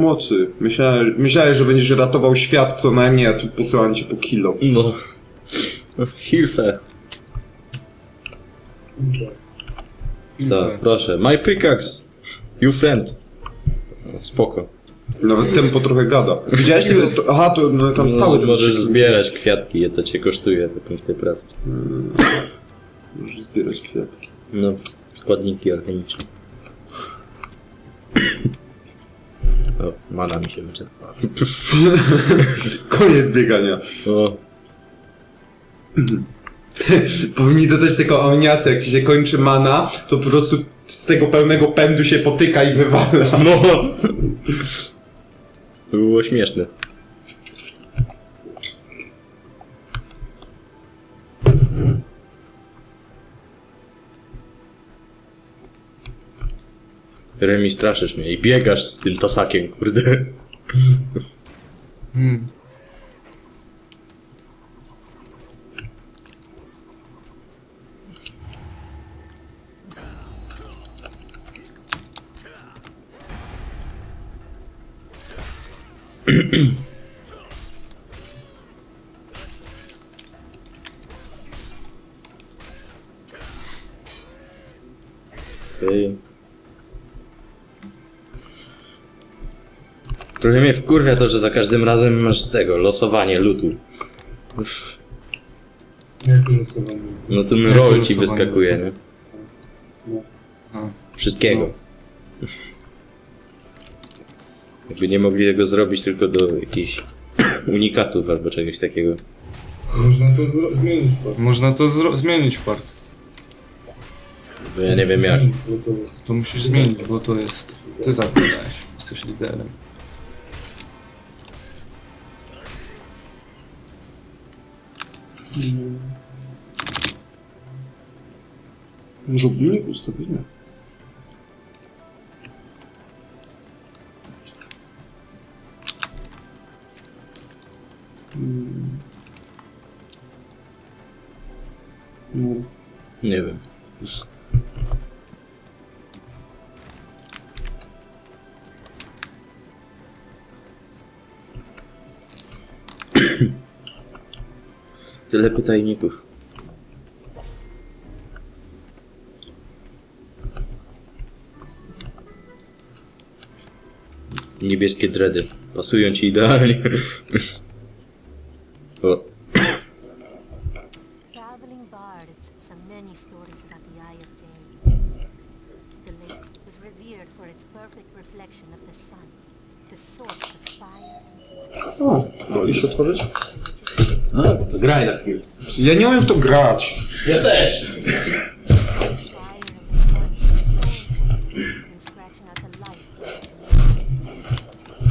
Mocy. Myślałem, myślałem, że będziesz ratował świat co najmniej, a tu posyłam cię po kilo. No. Hilfe. Co, proszę. My pickaxe. You friend. Spoko. Nawet tempo trochę gada. Widziałeś tego? To, aha, to no, tam stały. No, ten możesz zbierać kwiatki, je to cię kosztuje po punkcie pracy. Możesz zbierać kwiatki. No, składniki organiczne. O, mana mi się wyczerpała. Koniec biegania. O, Powinni dodać taką aminiację, jak ci się kończy mana, to po prostu z tego pełnego pędu się potyka i wywala. no! To było śmieszne. Remi, straszysz mnie i biegasz z tym tasakiem, kurde. Hmm. wkurwia to, że za każdym razem masz tego, losowanie lutu. Jakie losowanie? No ten Jakie roll ci losowanie wyskakuje, lutu? nie? A. Wszystkiego. Jakby nie mogli tego zrobić tylko do jakichś unikatów albo czegoś takiego. Można to zro- zmienić po Można to zro- zmienić part. Bo ja nie wiem jak. To musisz zmienić, bo to jest... Ty zakładałeś. Jesteś liderem. Może ogólnie w ustawieniach. No. Nie Tyle pytajników. Niebieskie dredy. Pasują ci idealnie. O, Traveling bards sang many stories about the Eye of Day. The lake was revered for its perfect reflection of the sun, the source of fire and O, wolisz otworzyć? Graj na chwilę. Ja nie umiem w to grać. Ja też. the fire of the sun is so important in scratching out a life.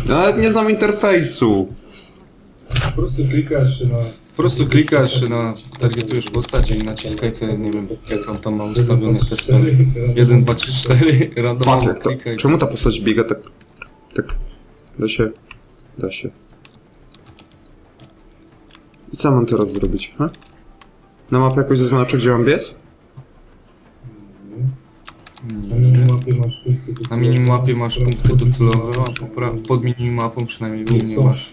Nawet nie znam interfejsu. Po prostu klikasz na... Po prostu klikasz na... Targetujesz postać i naciskaj te, nie wiem, jak on tam ma ustawione te sprawy. 1, 2, 3, 4, Fuck, randomowo jak to, klikaj. czemu ta postać biega tak... Tak... Da się... Da się. Co mam teraz zrobić, ha? Na mapie jakoś zaznaczę, gdzie mam biec? Na minimapie masz punkty Na minimapie masz punkty docelowe, a pod minimapą przynajmniej w nim nie Są. masz.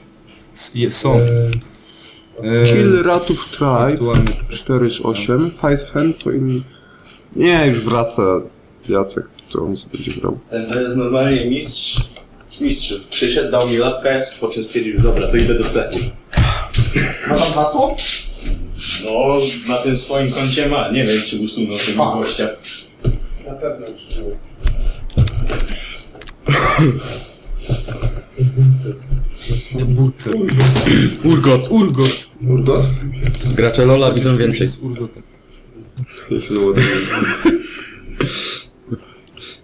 S- Je, są. E, E, Kill Ratów Tribe, aktualnie 4 z 8, Fight Hand to inni... Nie, już wraca Jacek, to on sobie będzie grał. Ten to jest normalnie mistrz. Mistrz przyszedł, dał mi lapkę, po czym stwierdził, dobra, to idę do sklepu. Ma tam hasło? No, na tym swoim koncie ma. Nie wiem, czy usunął tego gościa. Na pewno już Butcher. Urgot. Urgot. Urgot? Gracze Lola widzą więcej. Z urgotem.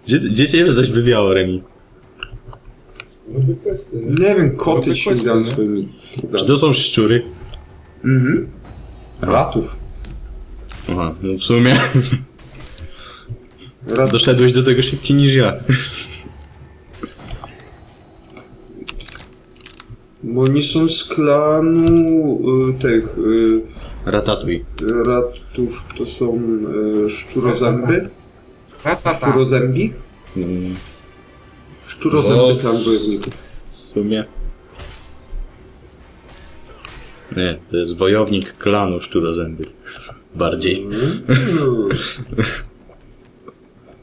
Gdzie, gdzie cię zaś wywiało, Remi? Nowe questy, nie? Wiem, koty ściągają questy, swoimi... Czy to są szczury? Mhm. Ratów. Aha, no w sumie Rat... doszedłeś do tego szybciej niż ja. Bo oni są z klanu y, tych y, Ratatuj. ratów, to są y, szczurozęby. Ratata. Szczurozębi? Mm, Szczurozęby No. klan bojowników. W sumie. Nie, to jest wojownik klanu szczurozębych. Bardziej.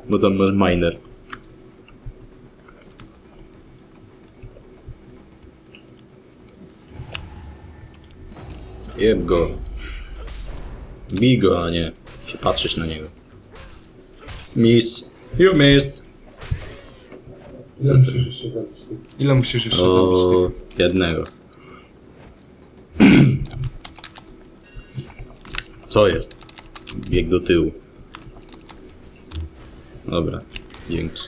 Bo tam masz miner. Jeb go. Bij go, a nie się patrzeć na niego. Miss. You missed. Ile musisz jeszcze zabić? Ile musisz jeszcze zabić? O, jednego. Co jest? Bieg do tyłu. Dobra, dzięki.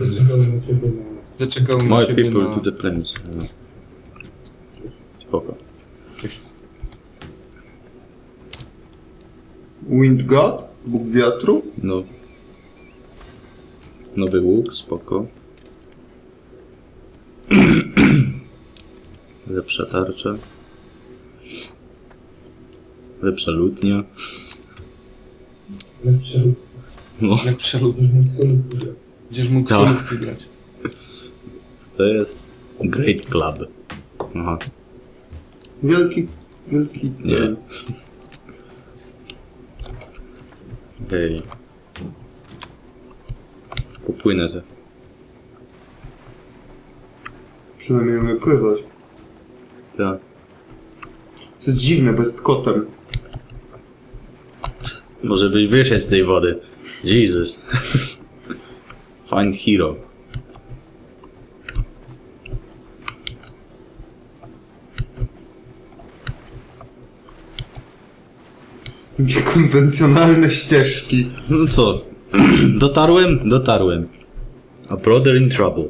Zaczekałem na ciebie na... Zaczekał na My ciebie people na... to the planet. No. Spoko. Wind God? Bóg wiatru? No. Nowy łuk, spoko. Lepsza tarcza. Lepsza lutnia. Lepsze lub... No, Jak przelub... Będziesz mógł solówki grać. Będziesz mógł Tak. solówki grać. co to jest? Great Club. Aha, Wielki, wielki... nie. Okej. Popłynę se. Przynajmniej umie pływać. Tak. To jest dziwne, bo jest kotem. Może byś wyszedł z tej wody. Jesus. Fine hero. Niekonwencjonalne ścieżki. No co? Dotarłem? Dotarłem. A brother in trouble.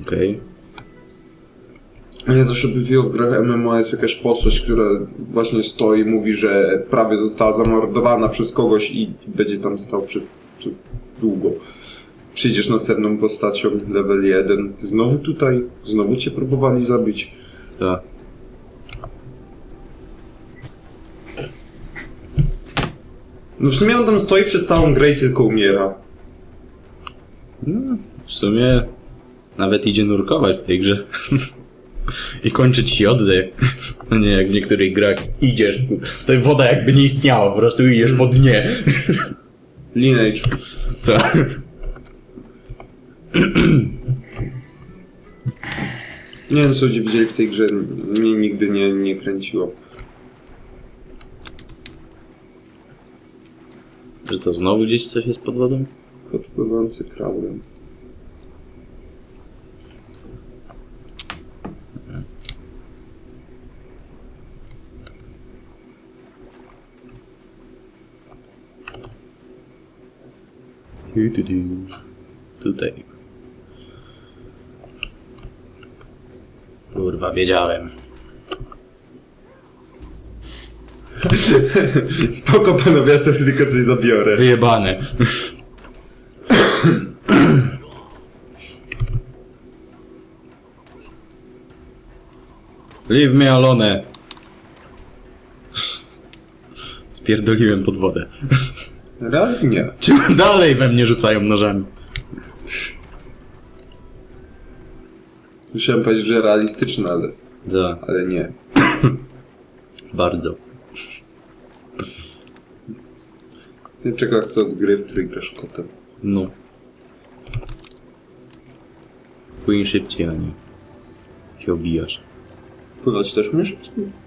Okej. Ja zawsze bywiło w grach MMO jest jakaś postać, która właśnie stoi i mówi, że prawie została zamordowana przez kogoś i będzie tam stał przez, przez długo. Przyjdziesz następną postacią, level 1. Ty znowu tutaj? Znowu cię próbowali zabić? Tak. No w sumie on tam stoi przez całą grę i tylko umiera. No, w sumie nawet idzie nurkować w tej grze. I kończyć ci oddech. No nie jak w niektórych grach idziesz, to woda jakby nie istniała, po prostu idziesz po dnie. Lineage. Tak. Nie wiem co ludzie widzieli w tej grze, mnie nigdy nie, nie kręciło. Że co, znowu gdzieś coś jest pod wodą? Kot pływający kraulem. Tutaj. Kurwa, wiedziałem. Spoko panowie, ja sobie tylko coś zabiorę. Wyjebane. Leave me alone. Spierdoliłem pod wodę. Realnie nie. Czemu dalej we mnie rzucają nożami? Musiałem powiedzieć, że realistyczne, ale, Da, ale nie. bardzo. Czego chcę od gry, w której grasz kotem. No. Płyń szybciej, a nie się obijasz. Pływać też umiesz?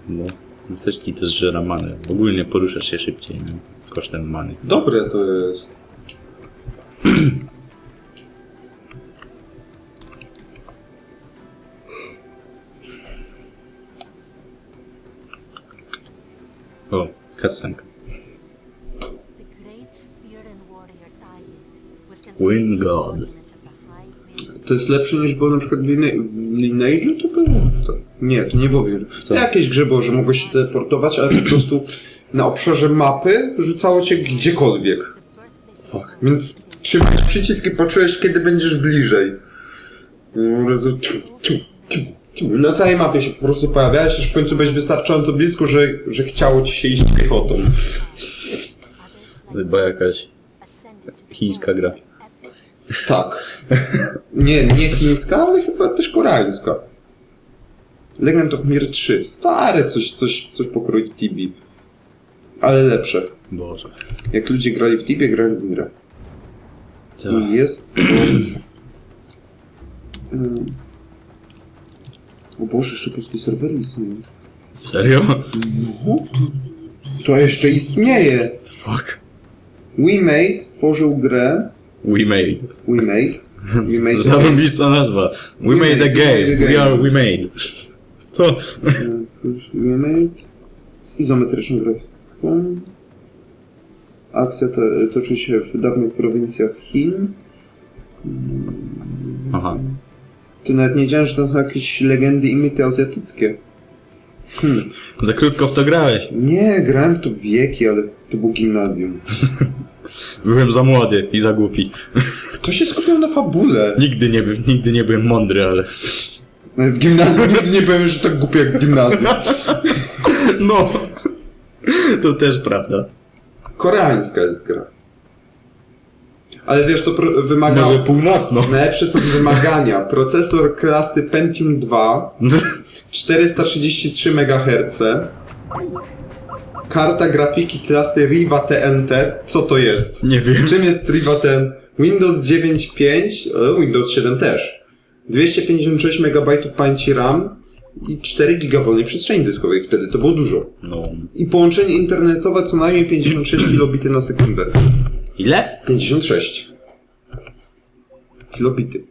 No. To Też ci to zżera manę. Ogólnie poruszasz się szybciej, nie? Kosztem many. Dobre to jest. O, cutscenka. The God. To jest lepsze niż było na przykład w, Line- w Lineage'u to było? To, nie, to nie było w? Jakieś grze było, że mogłeś się teleportować, ale po prostu na obszarze mapy rzucało cię gdziekolwiek. of Więc trzymać przycisk i poczułeś, kiedy będziesz bliżej. Tu. Na całej mapie się po prostu pojawiałeś, aż w końcu byłeś wystarczająco blisko, że, że chciało ci się iść piechotą. Chyba jakaś chińska gra. Tak. Nie, nie chińska, ale chyba też koreańska. Legend of Mir 3. Stare coś, coś, coś pokroju Tibi. Ale lepsze. Boże. Jak ludzie grali w Tibie, grali w Mirę. Co? I jest. Ym. O Boże, jeszcze polskie serwery istnieją. Serio? No, to jeszcze istnieje. Fuck. WeMade stworzył grę We made. WeMade. WeMade Zarąbista nazwa. We, We made a game. we a We game. are we made. Co? WeMade z izometryczną grafiką. Akcja to, toczy się w dawnych prowincjach Chin. Aha. To nawet nie wiedziałem, że to są jakieś legendy i mity azjatyckie. Hmm. Za krótko w to grałeś. Nie, grałem w to wieki, ale to było gimnazjum. Byłem za młody i za głupi. Kto się skupiał na fabule? Nigdy nie, nigdy nie byłem mądry, ale... W gimnazjum nigdy nie powiem, że tak głupio jak w gimnazjum. No. To też prawda. Koreańska jest gra. Ale wiesz, to wymaga... Może północno. Najlepsze są wymagania. Procesor klasy Pentium 2, 433 MHz, karta grafiki klasy Riva TNT. Co to jest? Nie wiem. Czym jest Riva TNT? Windows 9.5, e, Windows 7 też. 256 MB pamięci RAM i 4 GB wolnej przestrzeni dyskowej. Wtedy to było dużo. No. I połączenie internetowe co najmniej 56 kilobity na sekundę. Ile? 56 kilobity.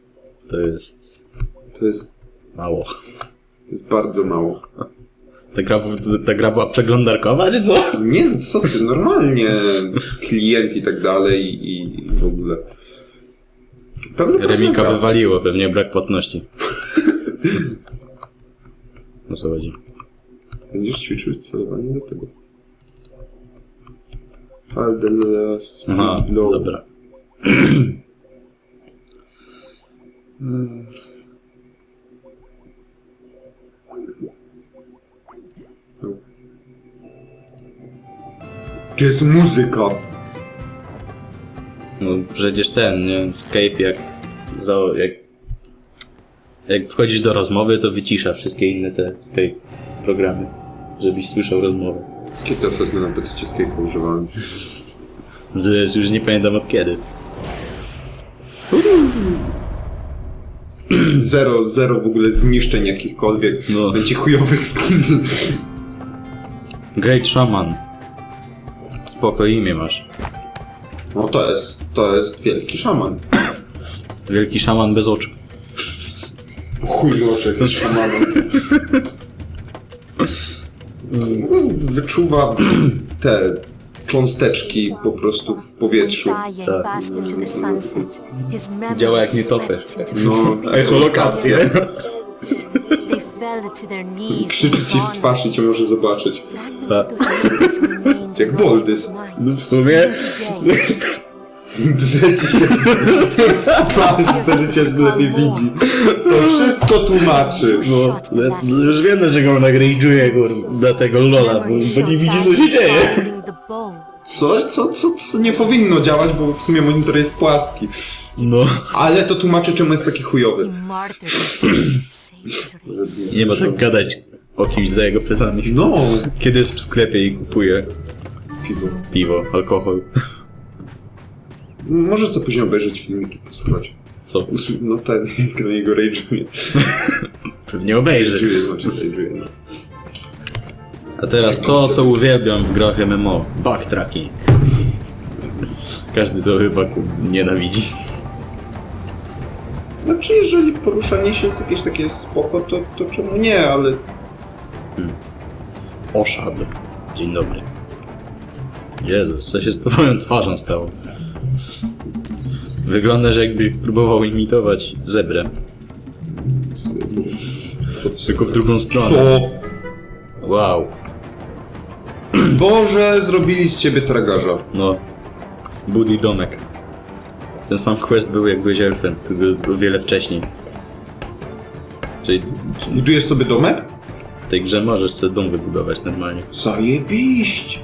To jest... To jest, Mało. to jest bardzo mało. Ta gra, ta gra była przeglądarkowa, czy co? Nie, no co ty, normalnie klient i tak dalej i, i w ogóle. Pewnie Remika wywaliło, pewnie brak płatności. O co chodzi? Będziesz ćwiczył celowanie do tego. Aha, dobra. To jest muzyka. No przecież ten, nie? Skype jak, za, jak, jak wchodzisz do rozmowy, to wycisza wszystkie inne te Skype programy, żebyś słyszał rozmowę. Kiedy ostatnio na PC Skype'a używałem? To jest już nie pamiętam od kiedy. Zero, zero w ogóle zniszczeń jakichkolwiek. No. Będzie chujowy skin. Great Shaman. Spoko imię masz. No to jest, to jest wielki szaman. Wielki szaman bez oczu. Chuj jest szamanem. Wyczuwa te cząsteczki po prostu w powietrzu. His memories Działa jak nietoperz. No, Echolokacje. Krzyczy ci w twarz i cię może zobaczyć. Remained Jak Boldys. No w sumie... Today, Drze ci się w twarz, wtedy cię lepiej widzi. To wszystko tłumaczy. No, no, już wiem tak rage'uje, kur, na tego Lola, bo, bo nie widzi co się dzieje. Coś, co, co, co nie powinno działać, bo w sumie monitor jest płaski. No. Ale to tłumaczy, czemu jest taki chujowy. Nie ma tak gadać o kimś za jego plecami. No, Kiedy jest w sklepie i kupuje piwo. piwo, alkohol. Może sobie później obejrzeć filmiki, posłuchać. Co? No ten, jak na niego rage'uje. Pewnie obejrzy. Rage'uje, znaczy rage'uje, no. A teraz to, co uwielbiam w grach MMO. Backtracking. Każdy to chyba nienawidzi. Znaczy, jeżeli poruszanie się jest jakieś takie spoko, to, to czemu nie, ale Oszad. Dzień dobry. Jezus, co się z twoją twarzą stało? Wyglądasz jakbyś próbował imitować zebrę. Tylko w drugą stronę. co? Wow. Boże, zrobili z ciebie tragarza. No. Buddy domek. Ten sam quest był jak byłeś elfem, tylko o wiele wcześniej. Czyli Budujesz sobie domek? w tej grze możesz sobie dom wybudować normalnie. Zajebiść!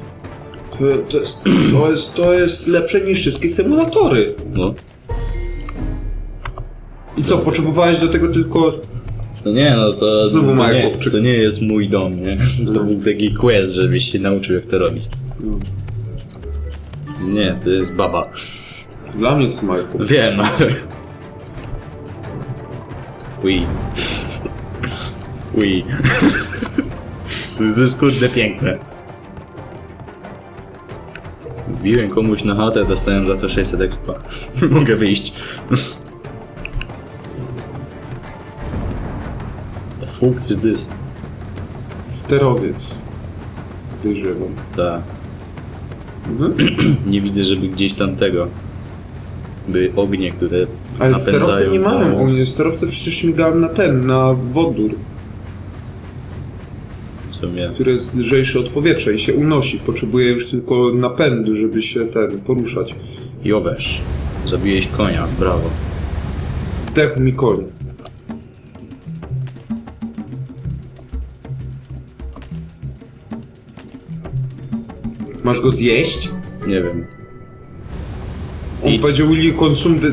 To jest, to jest, to jest lepsze niż wszystkie symulatory. No. I co, potrzebowałeś do tego tylko... No nie, no to, Znowu to, mały nie, chłopczyk. to nie jest mój dom, nie? To był taki quest, żebyś się nauczył jak to robić. Nie, to jest baba. Dla mnie to jest mały chłop. Wiem. Ui. Ui. To jest- to jest kurde piękne. Wbiłem komuś na chatę, dostałem za to 600 expa. Mogę wyjść. The fuck is this? Sterowiec. Podejrzewam. Za... Mhm. Nie widzę, żeby gdzieś tam tego... Były ognie, które Ale napędzają sterowce nie mają ognia. Sterowce przecież śmigają na ten, na wodór, W sumie... który jest lżejszy od powietrza i się unosi. Potrzebuje już tylko napędu, żeby się ten poruszać. Jowesz, zabiłeś konia, brawo. Zdechł mi koń. Masz go zjeść? Nie wiem. On Idź. powiedział will you consume the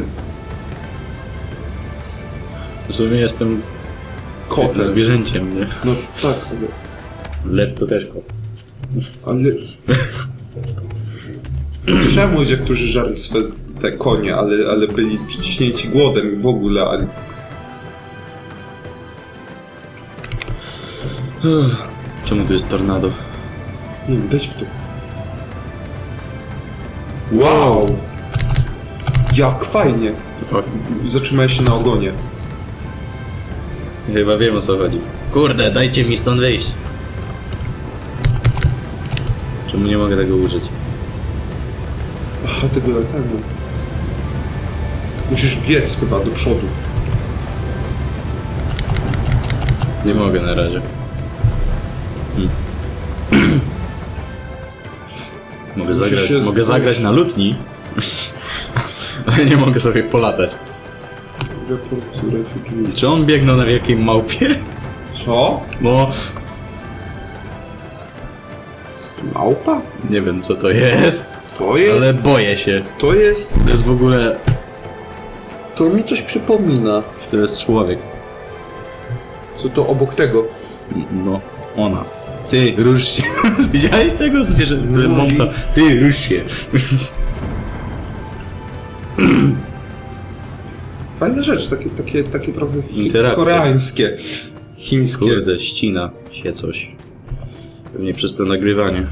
W sumie jestem kotem. zwierzęciem, nie? No tak, ale... Lew to też kot. ale... Słyszałem o ludziach, którzy żarli swe te konie, ale, ale byli przyciśnięci głodem i w ogóle, ale... Czemu tu jest tornado? Nie wiem, weź w to. Wow! Jak fajnie! Fuck. Zatrzymałeś się na ogonie. Chyba wiem o co chodzi. Kurde, dajcie mi stąd wyjść. Nie mogę tego użyć? Aha, tego latania. Musisz biec chyba do przodu. Nie mogę na razie. Hmm. mogę Musisz zagrać, się mogę znaleźć. zagrać na lutni, ale nie mogę sobie polatać. Report to refugee. Czy on biegnął na wielkiej małpie? Co? No, małpa? nie wiem co to jest, To jest... ale boję się. To jest... To jest w ogóle... To mi coś przypomina. To jest człowiek. Co to obok tego? No, ona. Ty, rusz się. Widziałeś tego zwierzę? No Monta. Ty, rusz się. Fajne rzeczy, takie, takie, takie trochę chi- Interakcje. koreańskie. Chińskie. Kurde, ścina się coś. Pewnie przez to nagrywanie.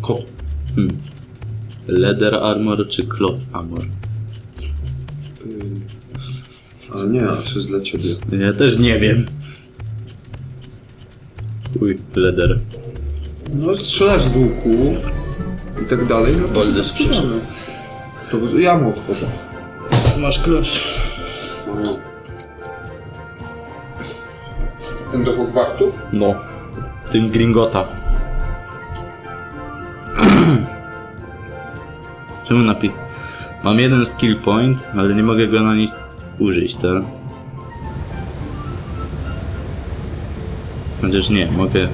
Kot. Hmm. Leather armor czy cloth armor? Ale nie, to jest dla ciebie. Ja też nie wiem. Uj, leather. No strzelasz z łuku i tak dalej. No sprzedamy. przyszedł. To ja mu otworzę. Masz klucz. Ten do Hogwartu? No. Tym gringota. Czemu napi... Mam jeden skill point, ale nie mogę go na nic użyć, tak? Chociaż nie, mogę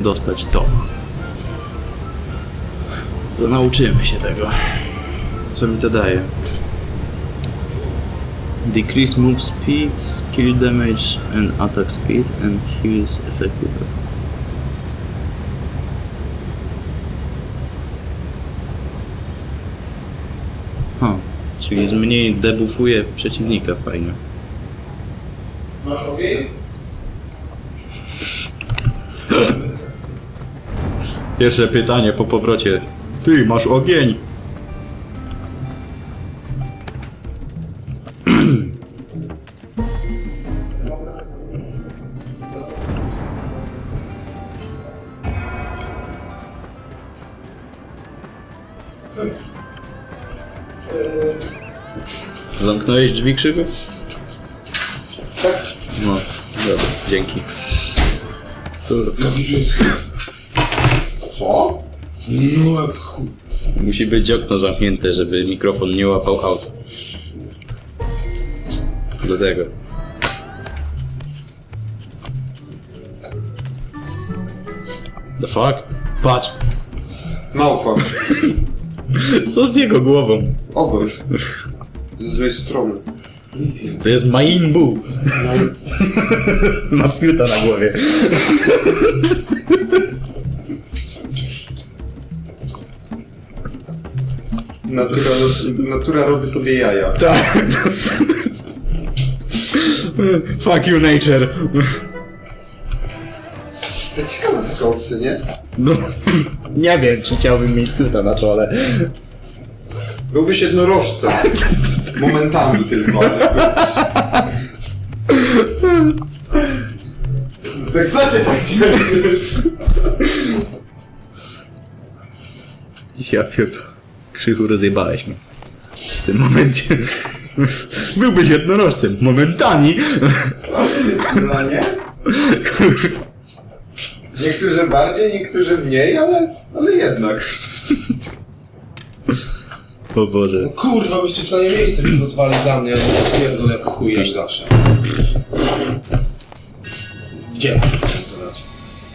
dostać to. To nauczymy się tego. Co mi to daje? Decrease move speed, skill damage and attack speed and heals effective. Ha, czyli zmniej debuffuje przeciwnika fajnie. Masz ogień? Pierwsze pytanie po powrocie. Ty, masz ogień! Zamknąłeś drzwi, Krzywy? Tak. No, dobra, dzięki. Kurwa. Co? No jak. Musi być okno zamknięte, żeby mikrofon nie łapał aut. Do tego. The fuck? Patrz. Małpa. Co z jego głową? Obróć. Z złej strony. To jest Main Bu. Ma fiuta na głowie. Natura, natura robi sobie jaja. Tak. Fuck you nature. To ciekawa taka opcja, nie? No, nie wiem, czy chciałbym mieć fiuta na czole. Byłbyś jednorożcem. Momentami tylko, Tak się tak cieszysz? Ja pierdolę. Krzychu rozjebałeś mnie. W tym momencie. Byłbyś jednorożcem. Momentami. No nie? Niektórzy bardziej, niektórzy mniej, ale, ale jednak. O Boże. Kurwa, byście przynajmniej miejsce przygotowali dla mnie, a nie pierdolę jak chuj jak zawsze. Gdzie?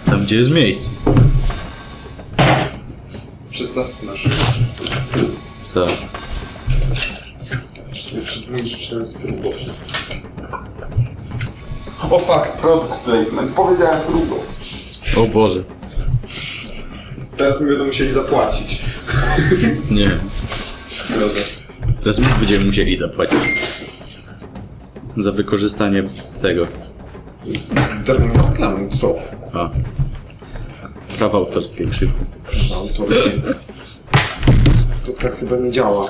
Tam gdzie jest miejsce. Przystawki nasze. Co? Mniejszy ten spróbował. O fuck, product placement. Powiedziałem próbą. O Boże. Teraz mi będą musieli zapłacić. Nie. Teraz my będziemy musieli zapłacić. Za wykorzystanie tego. Z, z reklamą, co? A. Prawa autorskie krzyku. Autorskie. To tak chyba nie działa.